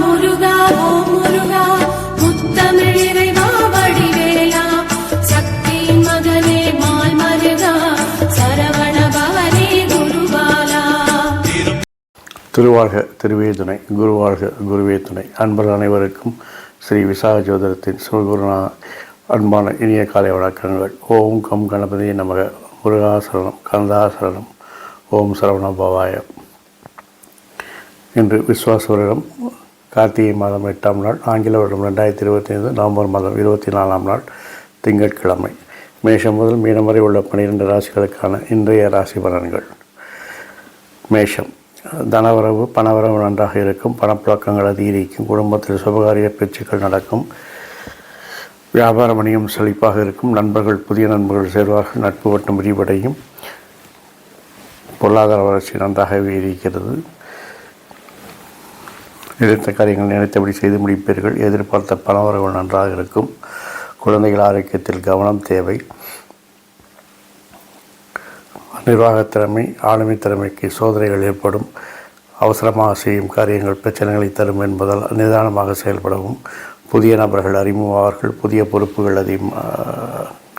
முருகா ஓ முருகா முத்தமிழ் இறைவா வடிவேலா. சக்தியின் மகனே மால் மருகா சரவண பவனே குருபாலா. திருவாழ்க திருவே துணை குருவாழ்க குருவே துணை. அன்பர்கள் அனைவருக்கும் ஸ்ரீ விசாக ஜோதரத்தின் சிவகுருநா அன்பான இனிய காலை வணக்கங்கள். ஓம் கம் கணபதி நமக. முருகாசரணம் கந்தாசரணம் ஓம் சரவண பவாயம் என்று விஸ்வாசவரிடம் கார்த்திகை மாதம் எட்டாம் நாள் ஆங்கில வருடம் ரெண்டாயிரத்தி இருபத்தி ஐந்து நவம்பர் மாதம் இருபத்தி நாலாம் நாள் திங்கட்கிழமை. மேஷம் முதல் மீனம் வரை உள்ள பனிரெண்டு ராசிகளுக்கான இன்றைய ராசி பலன்கள். மேஷம். தனவரவு பணவரவு நன்றாக இருக்கும். பணப்புழக்கங்கள் அதிகரிக்கும். குடும்பத்தில் சுபகாரிய பேச்சுக்கள் நடக்கும். வியாபார வணிகம் செழிப்பாக இருக்கும். நண்பர்கள் புதிய நண்பர்கள் சேர்வார்கள். நட்பு வட்டம் விரிவடையும். பொருளாதார வளர்ச்சி நன்றாகவே இருக்கிறது. நினைத்த காரியங்கள் நினைத்தபடி செய்து முடிப்பீர்கள். எதிர்பார்த்த பணவரவு நன்றாக இருக்கும். குழந்தைகள் ஆரோக்கியத்தில் கவனம் தேவை. நிர்வாகத் திறமை ஆளுமை திறமைக்கு சோதனைகள் ஏற்படும். அவசரமாக செய்யும் காரியங்கள் பிரச்சனைகளை தரும் என்பதால் நிதானமாக செயல்படவும். புதிய நபர்கள் அறிமுகமாவார்கள். புதிய பொறுப்புகள் அதிகம்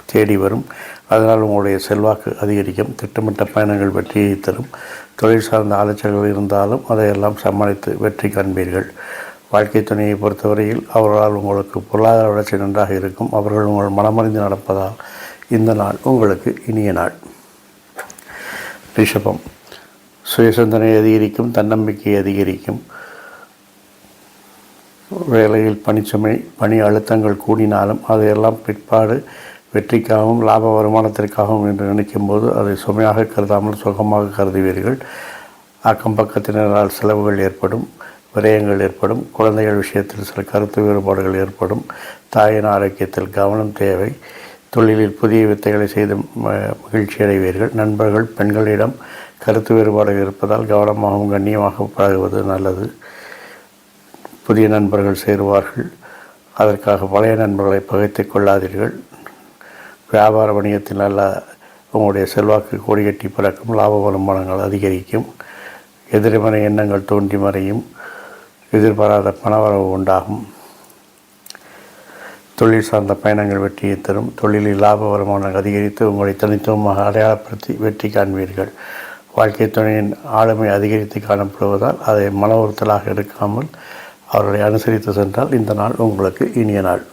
தேடி வரும். அதனால் உங்களுடைய செல்வாக்கு அதிகரிக்கும். திட்டமிட்ட பயணங்கள் வெற்றியை தரும். தொழில் சார்ந்த அலைச்சல்கள் இருந்தாலும் அதையெல்லாம் சமாளித்து வெற்றி காண்பீர்கள். வாழ்க்கை துணையை பொறுத்தவரையில் அவர்களால் உங்களுக்கு பொருளாதார வளர்ச்சி நன்றாக இருக்கும். அவர்கள் உங்கள் மனமறிந்து நடப்பதால் இந்த நாள் உங்களுக்கு இனிய நாள். ரிஷபம். சுயசிந்தனை அதிகரிக்கும் தன்னம்பிக்கை அதிகரிக்கும். வேலையில் பணிச்சுமை பணி அழுத்தங்கள் கூடினாலும் அதையெல்லாம் பிற்பாடு வெற்றிக்காகவும் லாப வருமானத்திற்காகவும் என்று நினைக்கும்போது அதை சுமையாக கருதாமல் சுகமாக கருதுவீர்கள். அக்கம் பக்கத்தினரால் செலவுகள் ஏற்படும் விரயங்கள் ஏற்படும் குழந்தைகள் விஷயத்தில் சில கருத்து வேறுபாடுகள் ஏற்படும் தாயின் ஆரோக்கியத்தில் கவனம் தேவை தொழிலில் புதிய வித்தைகளை செய்து மகிழ்ச்சி அடைவீர்கள். நண்பர்கள் பெண்களிடம் கருத்து வேறுபாடுகள் இருப்பதால் கவனமாகவும் கண்ணியமாக பழகுவது நல்லது. புதிய நண்பர்கள் சேருவார்கள். அதற்காக பழைய நண்பர்களை பகைத்து கொள்ளாதீர்கள். வியாபார வணிகத்தில் நல்ல உங்களுடைய செல்வாக்கு கொடிகட்டி பிறக்கும் லாப வருமானங்கள் அதிகரிக்கும். எதிர்மறை எண்ணங்கள் தோன்றி மறையும். எதிர்பாராத பணவரவு உண்டாகும். தொழில் சார்ந்த பயணங்கள் வெற்றியை தரும். தொழிலில் லாப வருமானம் அதிகரித்து உங்களை தனித்துவமாக அடையாளப்படுத்தி வெற்றி காண்பீர்கள். வாழ்க்கை துணையின் ஆளுமை அதிகரித்து காணப்படுவதால் அதை மன உறுத்தலாக எடுக்காமல் அவர்களை அனுசரித்து சென்றால் இந்த நாள் உங்களுக்கு இனிய நாள்.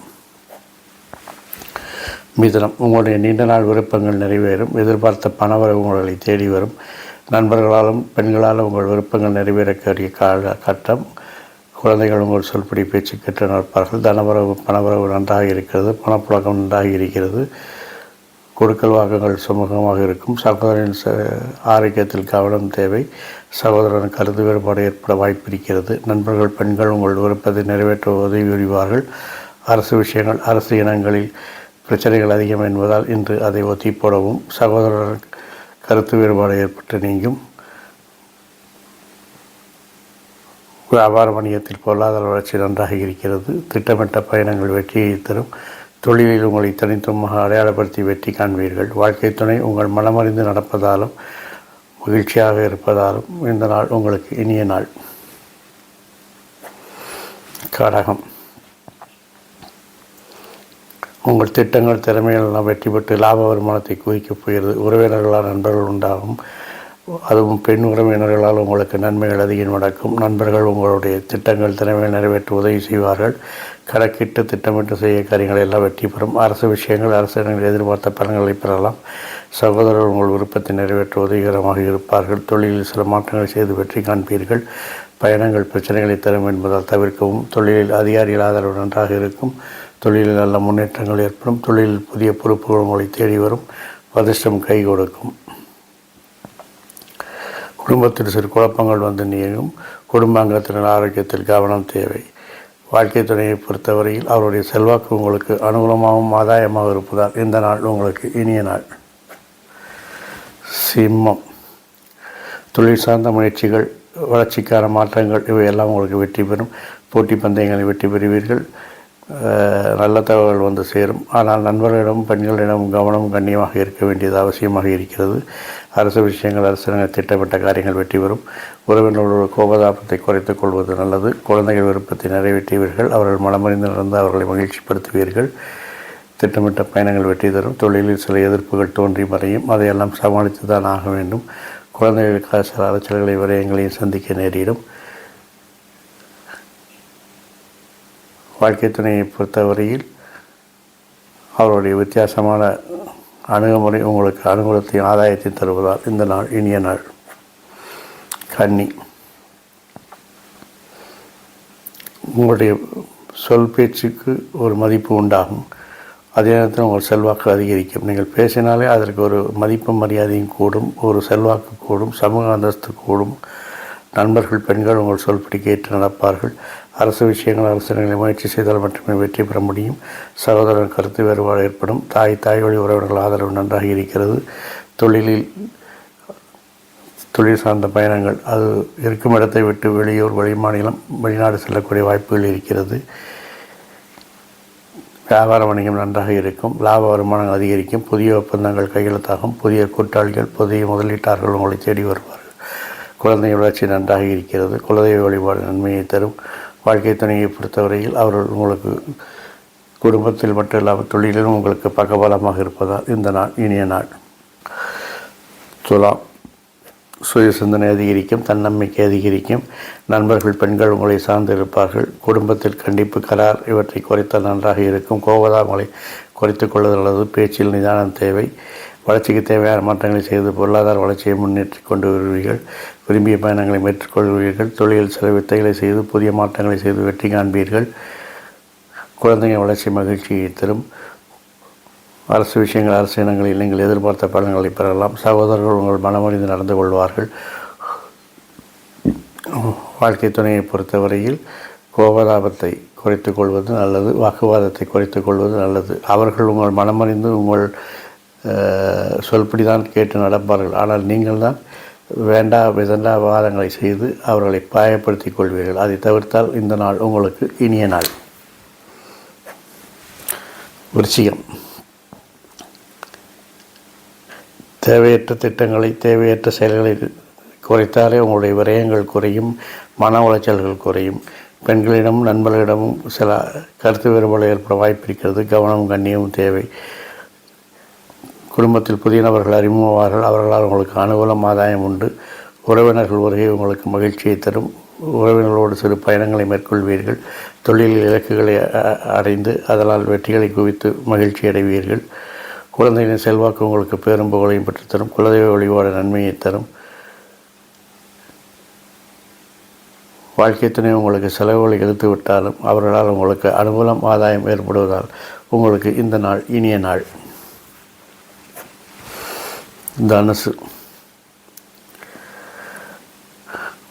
மிதனம் உங்களுடைய நீண்ட நாள் விருப்பங்கள் நிறைவேறும். எதிர்பார்த்த பணவரவு உங்களை தேடி வரும். நண்பர்களாலும் பெண்களாலும் உங்கள் விருப்பங்கள் நிறைவேறக்கூடிய கால கட்டம். குழந்தைகள் உங்கள் சொல்படி பேச்சு கேட்டு நடப்பார்கள் தனவரவு பணவரவு நன்றாக இருக்கிறது. பணப்புழக்கம் நன்றாக இருக்கிறது. கொடுக்கல் வாக்கங்கள் சுமூகமாக இருக்கும். சகோதரனின் ஆரோக்கியத்தில் கவனம் தேவை. சகோதரன் கருத்து வேறுபாடு ஏற்பட வாய்ப்பு இருக்கிறது. நண்பர்கள் பெண்கள் உங்கள் விருப்பத்தை நிறைவேற்ற உதவி புரிவார்கள். அரசு விஷயங்கள் அரசு இனங்களில் பிரச்சனைகள் அதிகம் என்பதால் இன்று அதை ஒத்தி போடவும் சகோதரர் கருத்து வேறுபாடு ஏற்பட்டு நீங்கும். வியாபார வணிகத்தில் பொருளாதார வளர்ச்சி நன்றாக இருக்கிறது. திட்டமிட்ட பயணங்கள் வெற்றியை தரும். தொழிலில் உங்களை தனித்துவமாக அடையாளப்படுத்தி வெற்றி காண்பீர்கள். வாழ்க்கை துணை உங்கள் மனமறிந்து நடப்பதாலும் மகிழ்ச்சியாக இருப்பதாலும் இந்த நாள் உங்களுக்கு இனிய நாள். கடகம். உங்கள் திட்டங்கள் திறமைகள் எல்லாம் வெற்றி பெற்று லாப வருமானத்தை குவிக்கப் போகிறது. உறவினர்களால் நண்பர்கள் உண்டாகும். அதுவும் பெண் உறவினர்களால் உங்களுக்கு நன்மைகள் அதிகம் நடக்கும். நண்பர்கள் உங்களுடைய திட்டங்கள் திறமையை நிறைவேற்ற உதவி செய்வார்கள். கணக்கிட்டு திட்டமிட்டு செய்ய காரியங்கள் எல்லாம் வெற்றி பெறும். அரசு விஷயங்கள் அரசினர் எதிர்பார்த்த பலன்களை பெறலாம். சகோதரர்கள் உங்கள் விருப்பத்தை நிறைவேற்ற உதவிகரமாக இருப்பார்கள். தொழிலில் சில மாற்றங்களை செய்து வெற்றி காண்பீர்கள். பயணங்கள் பிரச்சனைகளை தரும் என்பதால் தவிர்க்கவும். தொழிலில் அதிகாரிகள் ஆதரவு நன்றாக இருக்கும். தொழிலில் நல்ல முன்னேற்றங்கள் ஏற்படும். தொழிலில் புதிய பொறுப்புகள் உங்களை தேடி வரும். அதிர்ஷ்டம் கை கொடுக்கும். குடும்பத்தில் சிறு குழப்பங்கள் வந்து நீங்கும். குடும்ப அங்கத்தினர் ஆரோக்கியத்தில் கவனம் தேவை. வாழ்க்கை துணையை பொறுத்தவரையில் அவருடைய செல்வாக்கு உங்களுக்கு அனுகூலமாகவும் ஆதாயமாக இருப்பதால் இந்த நாள் உங்களுக்கு இனிய நாள். சிம்மம். தொழில் சார்ந்த முயற்சிகள் வளர்ச்சிக்கான மாற்றங்கள் இவையெல்லாம் உங்களுக்கு வெற்றி பெறும். போட்டி பந்தயங்களை வெற்றி பெறுவீர்கள். நல்ல தகவல் வந்து சேரும். ஆனால் நண்பர்களிடம் பெண்களிடம் கவனம் கண்ணியமாக இருக்க வேண்டியது அவசியமாக இருக்கிறது. அரசு விஷயங்கள் அரசாங்க திட்டமிட்ட காரியங்கள் வெற்றி பெறும். உறவினர்களோட கோபதாபத்தை குறைத்துக் கொள்வது நல்லது. குழந்தைகள் விருப்பத்தை நிறைவேற்றுவீர்கள் அவர்கள் மனமறிந்து நடந்து அவர்களை மகிழ்ச்சிப்படுத்துவீர்கள். திட்டமிட்ட பயணங்கள் வெற்றி தரும். தொழிலில் சில எதிர்ப்புகள் தோன்றி மறையும். அதையெல்லாம் சமாளித்து தான் ஆக வேண்டும். குழந்தைகளுக்காக சில அலைச்சல்களை விரயங்களையும் சந்திக்க நேரிடும். வாழ்க்கை துணையை பொறுத்தவரையில் அவருடைய வித்தியாசமான அணுகுமுறை உங்களுக்கு அனுகூலத்தையும் ஆதாயத்தையும் தருவதால் இந்த நாள் இனிய நாள். கன்னி. உங்களுடைய சொல் பேச்சுக்கு ஒரு மதிப்பு உண்டாகும். அதே நேரத்தில் உங்கள் செல்வாக்கு அதிகரிக்கும். நீங்கள் பேசினாலே அதற்கு ஒரு மதிப்பும் மரியாதையும் கூடும் ஒரு செல்வாக்கு கூடும் சமூக அந்தஸ்து கூடும். நண்பர்கள் பெண்கள் உங்கள் சொல்படி கேட்டு நடப்பார்கள். அரசு விஷயங்கள் அரசியல்களை முயற்சி செய்தால் மட்டுமே வெற்றி பெற முடியும். சகோதரர் கருத்து வேறுபாடு ஏற்படும். தாய் தாய் வழி உறவினர்கள் ஆதரவு நன்றாக இருக்கிறது. தொழிலில் தொழில் சார்ந்த பயணங்கள் அது இருக்கும் இடத்தை விட்டு வெளியூர் வெளிமாநிலம் வெளிநாடு செல்லக்கூடிய வாய்ப்புகள் இருக்கிறது. வியாபார வணிகம் நன்றாக இருக்கும். லாப வருமானம் அதிகரிக்கும். புதிய ஒப்பந்தங்கள் கையெழுத்தாகும். புதிய கூட்டாளிகள் புதிய முதலீட்டாளர்கள் உங்களை தேடி வருவார் குழந்தை வளர்ச்சி நன்றாக இருக்கிறது. குலதெய்வ வழிபாடு நன்மையை தரும். வாழ்க்கை துணையை பொறுத்தவரையில் அவர்கள் உங்களுக்கு குடும்பத்தில் மட்டும் இல்லாமல் தொழிலிலும் உங்களுக்கு பக்கபலமாக இருப்பதால் இந்த நாள் இனிய நாள். துலாம். சுய சிந்தனை அதிகரிக்கும் தன்னம்பிக்கை அதிகரிக்கும். நண்பர்கள் பெண்கள் உங்களை சார்ந்து இருப்பார்கள். குடும்பத்தில் கண்டிப்பு கரார் இவற்றை குறைத்தால் நன்றாக இருக்கும். கோவதாமலை குறைத்துக் கொள்வது நல்லது. பேச்சில் நிதானம் தேவை. வளர்ச்சிக்கு தேவையான மாற்றங்களை செய்து பொருளாதார வளர்ச்சியை முன்னேற்றி கொண்டு வருவீர்கள். விரும்பிய பயணங்களை மேற்கொள்வீர்கள். தொழில் சில வித்தைகளை செய்து புதிய மாற்றங்களை செய்து வெற்றி காண்பீர்கள். குழந்தைங்க வளர்ச்சி மகிழ்ச்சியை தரும். அரசு விஷயங்கள் அரசு இனங்களில் நீங்கள் எதிர்பார்த்த பலன்களை பெறலாம். சகோதரர்கள் உங்கள் மனமறிந்து நடந்து கொள்வார்கள். வாழ்க்கை துணையை பொறுத்தவரையில் கோபதாபத்தை குறைத்துக் கொள்வது நல்லது வாக்குவாதத்தை குறைத்துக் கொள்வது நல்லது. அவர்கள் உங்கள் மனமறிந்து உங்கள் சொல்படி தான் கேட்டு நடப்பார்கள். ஆனால் நீங்கள் தான் வேண்டா விதண்டா வாதங்களை செய்து அவர்களை பாயப்படுத்திக் கொள்வீர்கள். அதை தவிர்த்தால் இந்த நாள் உங்களுக்கு இனிய நாள். விருச்சிகம். தேவையற்ற திட்டங்களை தேவையற்ற செயல்களை குறைத்தாலே உங்களுடைய விரயங்கள் குறையும் மன உளைச்சல்கள் குறையும். பெண்களிடமும் நண்பர்களிடமும் சில கருத்து வேறுபாடு ஏற்பட வாய்ப்பு இருக்கிறது கவனமும் கண்ணியமும் தேவை. குடும்பத்தில் புதிய நபர்கள் அறிமுகமாவார்கள். அவர்களால் உங்களுக்கு அனுகூலம் ஆதாயம் உண்டு. உறவினர்கள் வருகை உங்களுக்கு மகிழ்ச்சியை தரும். உறவினர்களோடு சிறு பயணங்களை மேற்கொள்வீர்கள். தொழில் இலக்குகளை அ- அடைந்து அதனால் வெற்றிகளை குவித்து மகிழ்ச்சி அடைவீர்கள். குழந்தைகளின் செல்வாக்கு உங்களுக்கு பேரும் புகழையும் பெற்றுத்தரும். குலதெய்வ வழிபாடு நன்மையை தரும். வாழ்க்கை துணை உங்களுக்கு செலவுகளை இழுத்து விட்டாலும் அவர்களால் உங்களுக்கு அனுகூலம் ஆதாயம் ஏற்படுவதால் உங்களுக்கு இந்த நாள் இனிய நாள். தனுசு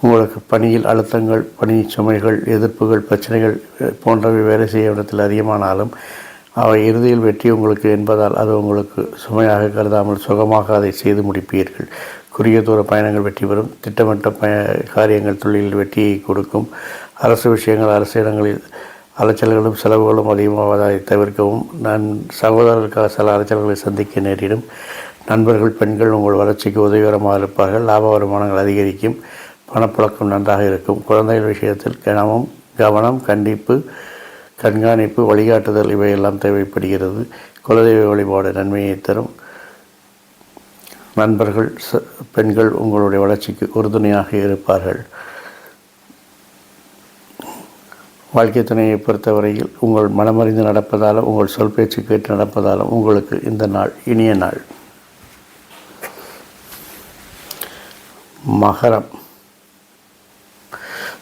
உங்களுக்கு பணியில் அழுத்தங்கள் பணி சுமைகள் எதிர்ப்புகள் பிரச்சனைகள் போன்றவை வேலை செய்ய இடத்தில் அதிகமானாலும் அவை இறுதியில் வெற்றி உங்களுக்கு என்பதால் அது உங்களுக்கு சுமையாக கருதாமல் சுகமாக அதை செய்து முடிப்பீர்கள். குறுகிய தூர பயணங்கள் வெற்றி பெறும். திட்டமிட்ட பய காரியங்கள் தொழிலில் வெற்றியை கொடுக்கும். அரசு விஷயங்கள் அரசு இடங்களில் அலைச்சல்களும் செலவுகளும் அதிகமாவதை தவிர்க்கவும். நான் சகோதரர்களுக்காக சில அலைச்சல்களை சந்திக்க நேரிடும். நண்பர்கள் பெண்கள் உங்கள் வளர்ச்சிக்கு உதவிகரமாக இருப்பார்கள். லாப வருமானங்கள் அதிகரிக்கும். பணப்புழக்கம் நன்றாக இருக்கும். குழந்தைகள் விஷயத்தில் கனமும் கவனம் கண்டிப்பு கண்காணிப்பு வழிகாட்டுதல் இவையெல்லாம் தேவைப்படுகிறது. குலதெய்வ வழிபாடு நன்மையை தரும். நண்பர்கள் ச- பெண்கள் உங்களுடைய வளர்ச்சிக்கு உறுதுணையாக இருப்பார்கள். வாழ்க்கை துணையை பொறுத்தவரையில் உங்கள் மனமறிந்து நடப்பதாலும் உங்கள் சொல் பேச்சு கேட்டு நடப்பதாலும் உங்களுக்கு இந்த நாள் இனிய நாள். மகரம்.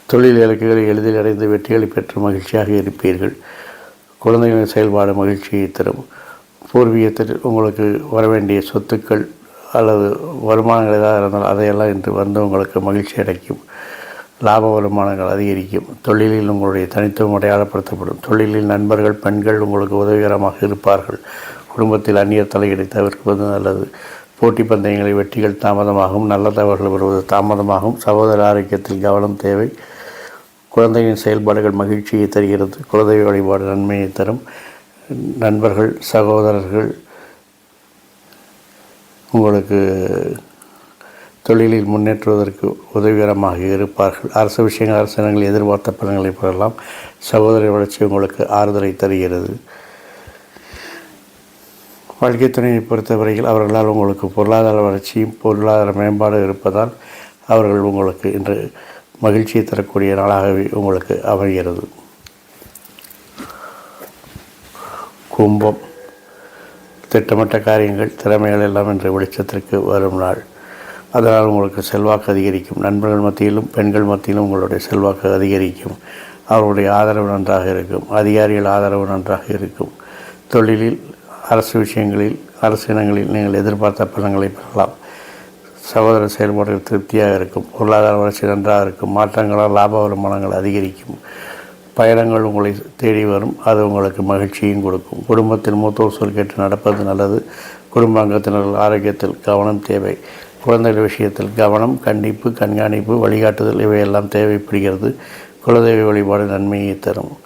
தொழில் இலக்குகளை எளிதில் அடைந்து வெற்றிகளை பெற்று மகிழ்ச்சியாக இருப்பீர்கள். குழந்தைகளின் செயல்பாடு மகிழ்ச்சியை தரும். பூர்வீகத்தில் உங்களுக்கு வர வேண்டிய சொத்துக்கள் அல்லது வருமானங்கள் ஏதாவது இருந்தால் அதையெல்லாம் இன்று வந்து உங்களுக்கு மகிழ்ச்சி அடைக்கும். லாப வருமானங்கள் அதிகரிக்கும். தொழிலில் உங்களுடைய தனித்துவம் அடையாளப்படுத்தப்படும். தொழிலில் நண்பர்கள் பெண்கள் உங்களுக்கு உதவிகரமாக இருப்பார்கள். குடும்பத்தில் அந்நியர் தலையீடை தவிர்ப்பது நல்லது. போட்டி பந்தயங்களில் வெற்றிகள் தாமதமாகும் நல்ல தகவல்கள் வருவது தாமதமாகும் சகோதர ஆரோக்கியத்தில் கவனம் தேவை. குழந்தையின் செயல்பாடுகள் மகிழ்ச்சியை தருகிறது. குலதெய்வ வழிபாடு நன்மையை தரும். நண்பர்கள் சகோதரர்கள் உங்களுக்கு தொழிலில் முன்னேற்றுவதற்கு உதவிகரமாக இருப்பார்கள். அரசு விஷயங்கள் அரசாங்கங்கள் எதிர்பார்த்த பலன்களை பெறலாம். சகோதர வளர்ச்சி உங்களுக்கு ஆறுதலை தருகிறது. வாழ்க்கை துணையை பொறுத்தவரையில் அவர்களால் உங்களுக்கு பொருளாதார வளர்ச்சியும் பொருளாதார மேம்பாடு இருப்பதால் அவர்கள் உங்களுக்கு இன்று மகிழ்ச்சியை தரக்கூடிய நாளாகவே உங்களுக்கு அமைகிறது. கும்பம். திட்டமிட்ட காரியங்கள் திறமைகள் எல்லாம் இன்று வெளிச்சத்திற்கு வரும் நாள். அதனால் உங்களுக்கு செல்வாக்கு அதிகரிக்கும். நண்பர்கள் மத்தியிலும் பெண்கள் மத்தியிலும் உங்களுடைய செல்வாக்கு அதிகரிக்கும். அவர்களுடைய ஆதரவு நன்றாக இருக்கும். அதிகாரிகள் ஆதரவு நன்றாக இருக்கும். தொழிலில் அரசு விஷயங்களில் அரசு இனங்களில் நீங்கள் எதிர்பார்த்த பலன்களை பெறலாம். சகோதர செயல்பாடுகள் திருப்தியாக இருக்கும். பொருளாதார வளர்ச்சி நன்றாக இருக்கும். மாற்றங்களால் லாப வருமானங்கள் அதிகரிக்கும். பயணங்கள் உங்களை தேடி வரும். அது உங்களுக்கு மகிழ்ச்சியும் கொடுக்கும். குடும்பத்தில் மூத்தோர் சொல் கேட்டு நடப்பது நல்லது. குடும்ப அங்கத்தினர்கள் ஆரோக்கியத்தில் கவனம் தேவை. குழந்தைகள் விஷயத்தில் கவனம் கண்டிப்பு கண்காணிப்பு வழிகாட்டுதல் இவையெல்லாம் தேவைப்படுகிறது. குலதெய்வ வழிபாடு நன்மையை தரும்.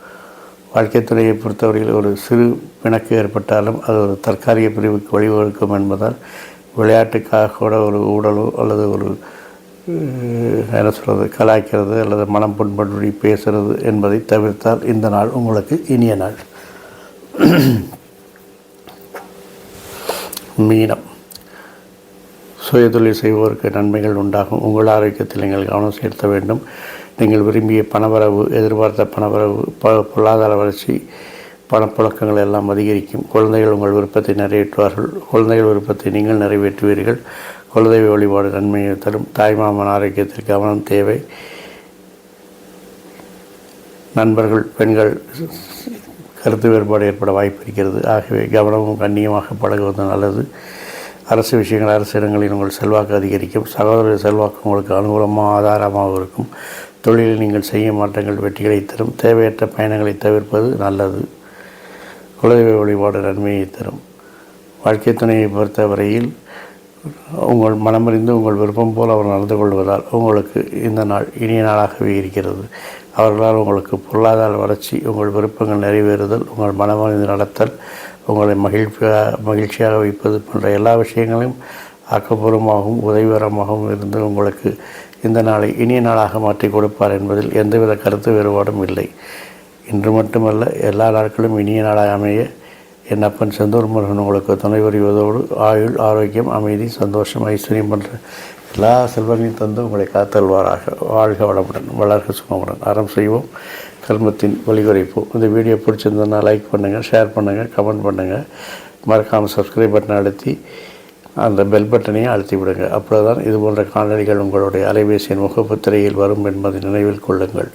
வாழ்க்கை துறையை பொறுத்தவரையில் ஒரு சிறு பிணக்கு ஏற்பட்டாலும் அது ஒரு தற்காலிக பிரிவுக்கு வழிவகுக்கும் என்பதால் விளையாட்டுக்காக கூட ஒரு ஊடலோ அல்லது ஒரு என்ன சொல்கிறது கலாய்க்கிறது அல்லது மனம் புண்படி பேசுகிறது என்பதை தவிர்த்தால் இந்த நாள் உங்களுக்கு இனிய நாள். மீனம். சுயதொழில் செய்வோருக்கு நன்மைகள் உண்டாகும். உங்கள் ஆரோக்கியத்தில் நீங்கள் கவனம் செலுத்த வேண்டும். நீங்கள் விரும்பிய பணவரவு எதிர்பார்த்த பணவரவு ப பொருளாதார வளர்ச்சி பணப்புழக்கங்கள் எல்லாம் அதிகரிக்கும். குழந்தைகள் உங்கள் விருப்பத்தை நிறைவேற்றுவார்கள். குழந்தைகள் விருப்பத்தை நீங்கள் நிறைவேற்றுவீர்கள். குலதெய்வ வழிபாடு நன்மையை தரும். தாய்மாமன் ஆரோக்கியத்தில் கவனம் தேவை. நண்பர்கள் பெண்கள் கருத்து வேறுபாடு ஏற்பட வாய்ப்பு இருக்கிறது. ஆகவே கவனமும் கண்ணியமாக பழகுவது நல்லது. அரசு விஷயங்கள் அரசு இடங்களில் உங்கள் செல்வாக்கு அதிகரிக்கும். சகோதர செல்வாக்கு உங்களுக்கு அனுகூலமாக ஆதாரமாக இருக்கும். தொழிலில் நீங்கள் செய்ய மாற்றங்கள் வெற்றிகளை தரும். தேவையற்ற பயணங்களை தவிர்ப்பது நல்லது. குலதெய்வ வழிபாடு நன்மையை தரும். வாழ்க்கை துணையை பொறுத்தவரையில் உங்கள் மனமறிந்து உங்கள் விருப்பம் போல் அவர் நடந்து கொள்வதால் உங்களுக்கு இந்த நாள் இனிய நாளாகவே இருக்கிறது. அவர்களால் உங்களுக்கு பொருளாதார வளர்ச்சி உங்கள் விருப்பங்கள் நிறைவேறுதல் உங்கள் மனமறிந்து நடத்தல் உங்களை மகிழ்ச்சியாக மகிழ்ச்சியாக வைப்பது போன்ற எல்லா விஷயங்களையும் ஆக்கப்பூர்வமாகவும் உதவிகரமாகவும் இருந்து உங்களுக்கு இந்த நாளை இனிய நாளாக மாற்றி கொடுப்பார் என்பதில் எந்தவித கருத்து வேறுபாடும் இல்லை. இன்று மட்டுமல்ல எல்லா நாட்களும் இனிய நாளாக அமைய என் அப்பன் செந்தூர் முருகன் உங்களுக்கு துணை புரிவதோடு ஆயுள் ஆரோக்கியம் அமைதி சந்தோஷம் ஐஸ்வர்யம் போன்ற எல்லா செல்வங்களையும் தந்து உங்களை காத்தல்வாராக வாழ்க வளமுடன் வளர்க சுகமுடன். அறம் செய்வோம். கர்மத்தின் வழிகுறைப்போம் இந்த வீடியோ பிடிச்சிருந்ததுன்னா லைக் பண்ணுங்கள் ஷேர் பண்ணுங்கள் கமெண்ட் பண்ணுங்கள் மறக்காமல் சப்ஸ்கிரைப் பட்டன் அழுத்தி அந்த பெல் பட்டனையும் அழுத்தி விடுங்க. அப்போதான் இது போன்ற காணொலிகள் உங்களுடைய அலைபேசியின் முகப்பு திரையில் வரும் என்பதை நினைவில் கொள்ளுங்கள்.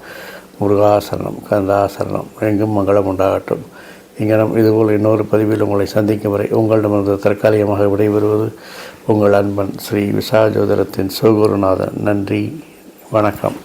முருகாசரணம் கந்தாசனம் எங்கும் மங்களம் உண்டாகட்டும். இங்கனம் இதுபோல் இன்னொரு பதிவில் உங்களை சந்திக்கும் வரை உங்களிடமிருந்து தற்காலிகமாக விடைபெறுவது உங்கள் அன்பன் ஸ்ரீ விசாஜோதரத்தின் சிவகுருநாதன் நன்றி வணக்கம்.